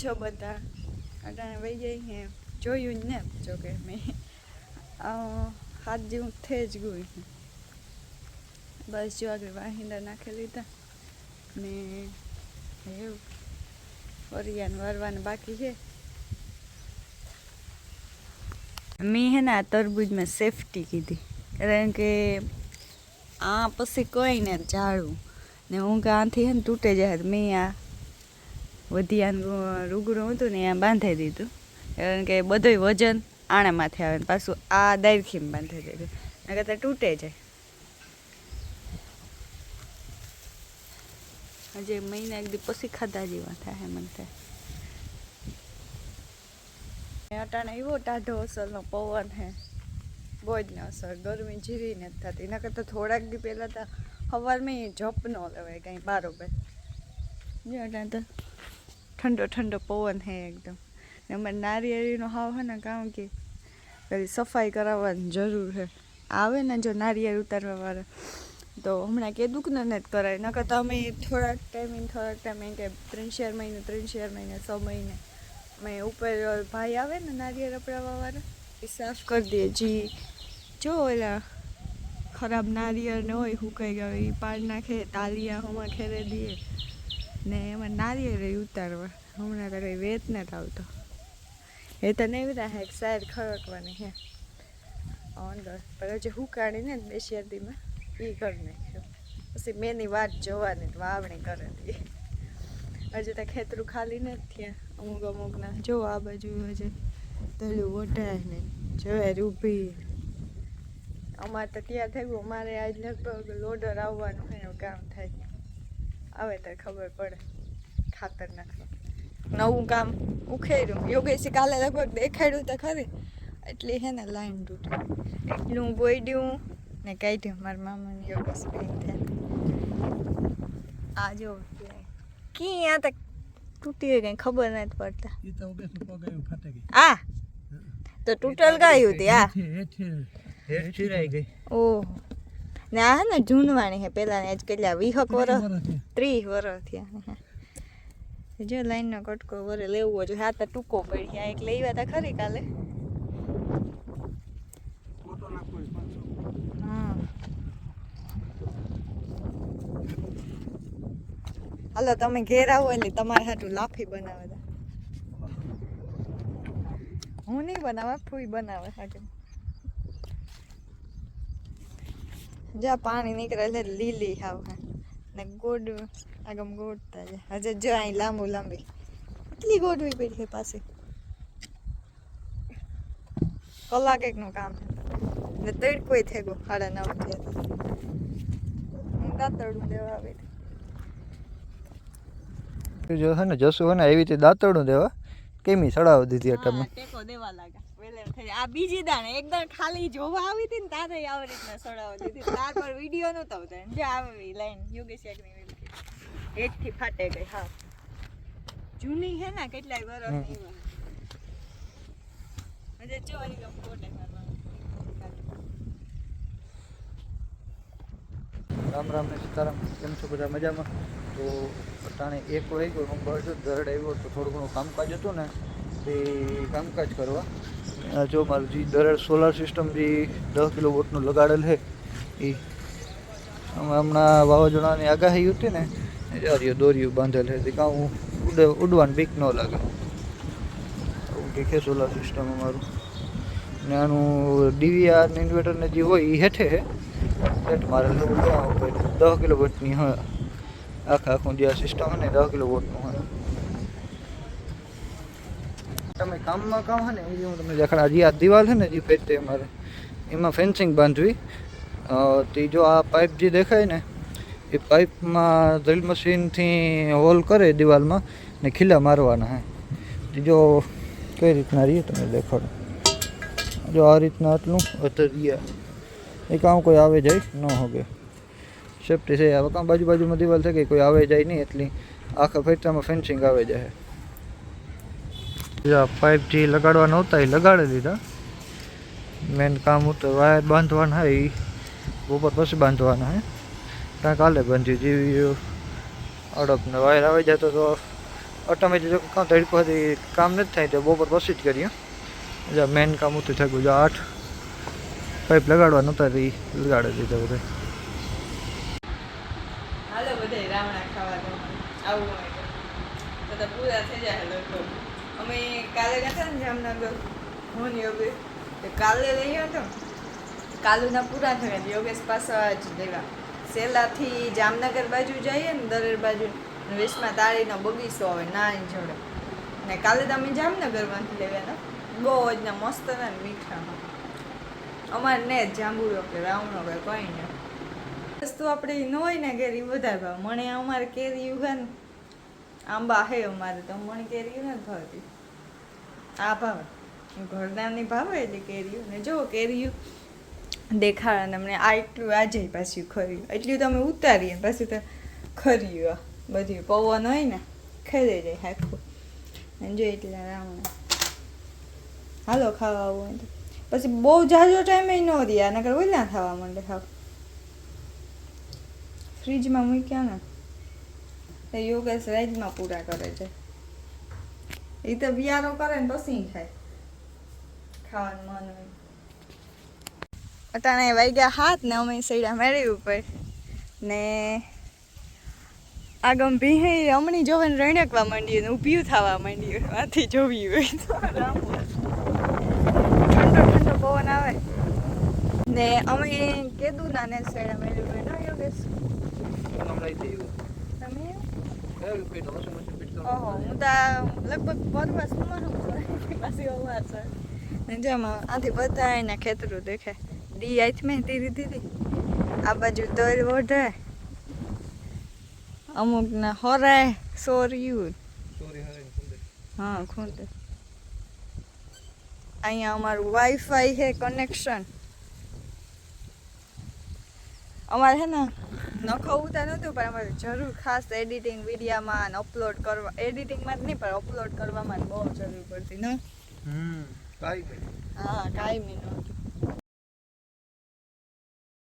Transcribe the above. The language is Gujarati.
છો બધા? અટાણે વહી જઈ હે. જોયું જ ને, જો કે મેં. હાથ જેવું થઈ જ ગયું બસ જો આગળ વાહિંદા નાખી લીધા ને એવું. વરિયાને વરવાનું બાકી છે. મેં હે ને આ તરબૂજમાં સેફટી કીધી. કારણ કે આ પછી કોઈ ને ઝાડું ને હું કે આથી હે ને તૂટે જાય મેં આ વધિયાનું રૂગડું હતું ને ત્યાં બાંધી દીધું. કારણ કે બધુંય વજન આણામાંથી માથે આવે ને પાછું આ દાયરખીમાં બાંધી દીધું. એના કરતાં તૂટે જાય. હજી મહિના, એક દી પછી ખાધા જેવા થાય મને થાય. અટાણે એવો ટાઢો અસરનો પવન હે. બહુ જ ન અસર, ગરમી જીવી નથી થતી. એના કરતાં થોડાક દી પહેલાં તો સવારમાં જપ ન લેવાય કાંઈ, બારોબર. જો અટાણે તો ઠંડો ઠંડો પવન હે એકદમ. ને અમારે નારિયેળીનો હાવ હે ને કારણ કે પેલી સફાઈ કરાવવાની જરૂર છે આવે ને જો નારિયેળ ઉતારવા વાળા. તો હમણાં કે કે જ કરાય. નકર તો અમે થોડાક ટાઈમ થોડાક ટાઈમ કે ત્રણ ચાર મહિને, ત્રણ ચાર મહિને, છ મહિને અમે ઉપર ભાઈ આવે ને નારિયેળ અપડાવવા વાળા, એ સાફ કરી દઈએ જી, જો ઓલા ખરાબ નારિયેળ ને હોય સુકાઈ ગયો, એ પાડ નાખે, તાલિયા હમણાં ખેરે દઈએ ને એમાં નારિયેળ ઉતારવા. હમણાં તો કંઈ વેત ને આવતો એ તો નહીં બધા હેક સાઈડ ખડકવાની હે અંદર પણ હજી હુકાણી ને બેસિયાદીમાં એ કરી નાખ્યું. પછી મેની વાત જોવાની વાવણી કરે તી. હજી તો ખેતરું ખાલી નથી થયા. અમુક અમુકના જો આ બાજુ હજી તળ્યું વઢાય ને જવેર ઊભી. અમારે તો ત્યાં થઈ ગયું અમારે આજ લગભગ લોડર આવવાનું એનું કામ થાય. આવે તો ખબર પડે ખાતર નાખવા નવું કામ ઉખેર્યું યોગેશી કાલે લગભગ દેખાડ્યું તો ખરી એટલી હે ને લાઈન તૂટી એટલું બોયડ્યું ને કાઢ્યું મારા મામાને યોગેશ આ જો ક્યાં તક તૂટી ગઈ કંઈ ખબર નથી પડતા તો આ તો તૂટલ ગયું હતી આ હેઠે હેઠે હેઠ ગઈ ઓહ ને આ ને જૂનવાણી હે પેલા ને આજ કેટલા વીહક વરસ. ત્રીસ વરસ થયા. જો લાઈનનો કટકો વરે લેવો જો હા તો ટૂંકો પડી આ એક લેવા તા ખરી કાલે. હાલો તમે ઘેર આવો એટલે તમારે હાટું લાફી બનાવે હું નહીં બનાવે ફૂઈ બનાવે હાટું. જા પાણી નીકળે એટલે લીલી હાવ હે. ને ગોડ આગમ ગોડતા જાય. હજે જો અહીં લાંબુ લાંબી. એટલી ગોડવી પડી છે પાસે કલાક એકનું કામ ને તડકોય થઈ ગયો સાડા નવ થયા દાતરડું દેવા આવે જો હે ને જસુ હે ને એવી રીતે દાંતરડું દેવા. કેમી સડાવી દીધી એટલે ટેકો દેવા લાગ્યા. થઈ આ બીજી દાણે એકદમ ખાલી જોવા આવી હતી ને તારે આવી રીતના સડાવવા દીધી તાર પર વીડિયો નતો ઉતાર્યો જે આવી લાઈન યોગેશ એકની એક થી ફાટે ગઈ હા. જૂની હે ને કેટલાય વર્ષ એવા. હજે જો અહીં ગમ રામ રામ ને સીતારામ કેમ છો બધા મજામાં? તો અટાણે એક વાગ્યો હું છું દરડ આવ્યો તો થોડું ઘણું કામકાજ હતું ને તે કામકાજ કરવા. જો મારું જે દરડ સોલાર સિસ્ટમ જે દસ કિલો વોટનું લગાડેલ છે એ હમણાં વાવાઝોડાની આગાહી હતી ને જારીઓ દોરીઓ બાંધેલ છે, કાં હું ઉડે, ઉડવાની બીક ન લાગે. એવું કે છે સોલાર સિસ્ટમ અમારું? ને આનું ડીવીઆર ઇન્વર્ટર ને જે હોય એ હેઠે સેટ મારે દસ કિલો વોટની હોય આખા આખું જે આ સિસ્ટમ હોય ને દસ કિલો વોટનું હોય તમે કામમાં કામ હોય ને એ હું તમને દેખાડ. હજી આ દિવાલ છે ને જે ફેરતે અમારે એમાં ફેન્સિંગ બાંધવી. અ, તે જો આ પાઇપ જે દેખાય ને એ પાઇપમાં ડ્રિલ મશીનથી હોલ કરે દિવાલમાં ને ખીલા મારવાના હે. તે જો કઈ રીતના રહીએ તમે દેખાડો. જો આ રીતના આટલું અતરિયા. એ કામ કોઈ આવે જાય ન હોગે. સેફ્ટી છે. હવે કામ બાજુ બાજુમાં દિવાલ છે કે કોઈ આવે જાય નહીં એટલી. આખા ફેક્ટરીમાં ફેન્સિંગ આવે જાય. આ પાઇપ જે લગાડવા નહોતા, એ લગાડી દીધા. મેન કામ હતું વાયર બાંધવાના એ ઉપર પછી બાંધવાના હે. ત્યાં કાલે બાંધ્યું, જેવી અડપ ને વાયર આવી જતો તો ઓટોમેટિક જો કામ તડકો કામ નથી થાય, તો બપોર પછી જ કરીએ. એટલે મેન કામ ઉતું થયું જો આઠ. પાઇપ લગાડવા નહોતા એ લગાડી દીધા બધા. હાલો બધે રામણા ખાવા આવું પૂરા થઈ જાય લગભગ અમે કાલે હતા ને જામનગર હું યોગે તો કાલે લઈ હતો કાલુના પૂરા થયા યોગેશ પાછા જ દેવા સેલાથી જામનગર બાજુ જઈએ ને દરેર બાજુ. વેશમાં તાળીનો બગીચો આવે નાની જોડે. ને કાલે તો અમે જામનગરમાંથી લેવાના બહુ જ મસ્ત ને મીઠા અમારે ને જ જાંબુડો કે રાવણો કે કંઈ નહીં વસ્તુ આપણે ન હોય ને કેરી વધારે ભાવ. મને અમારે કેરી ઉગા ને આંબા હે અમારે તો મણ કેરીઓ નથી ભાવતી. આ ભાવે. ઘરનાની ભાવે એટલે કેરીઓ. ને જો કેરીઓ દેખાડે અને આ એટલું આજે પાછું ખર્યું. એટલું તમે ઉતારીએ પાછું તો ખર્યું બધી. પવન હોય ને, ખરી જાય આખું અને જો એટલા રામ હાલો ખાવા આવું હોય તો. પછી બહુ જાજો ટાઈમે ન રહ્યા, નકર ઓલા થવા માંડે ખાવ. ફ્રીજમાં મૂક્યા ને. તો યોગેશ રાઈડમાં પૂરા કરે છે. એ તો બિયારો કરે ને પછી ખાય. ખાવાનું મન હોય. અટાણે વાગ્યા હાથ ને અમે સૈડા મેળવી ઉપર. ને આગમ ભીહે હમણી જોવે ને રણકવા માંડ્યું ને ઊભી થવા માંડ્યું આથી જોવી હોય ઠંડો ઠંડો પવન આવે. ને અમે કેદુના ના ને સૈડા મેળવી હોય ને યોગેશ તમે ઓહો હું તો લગભગ પરવાસમાં પાછી અવાર છે ને જેમાં આથી બધા એના ખેતરો દેખાય ડી આઈથ મેં ધીરે ધીરે આ બાજુ દોર વઢે અમુક ના હોરાય સોર્યું હા ખુંદ અહીંયા અમારું વાઈફાઈ છે કનેક્શન અમારે હે ને નખો ઉતા નહોતું પણ અમારે જરૂર ખાસ એડિટિંગ વિડીયામાં અપલોડ કરવા એડિટિંગમાં જ નહીં પણ અપલોડ કરવામાં બહુ જરૂર પડતી ન? હમ કાંઈ હા કાંઈ મેં નહોતું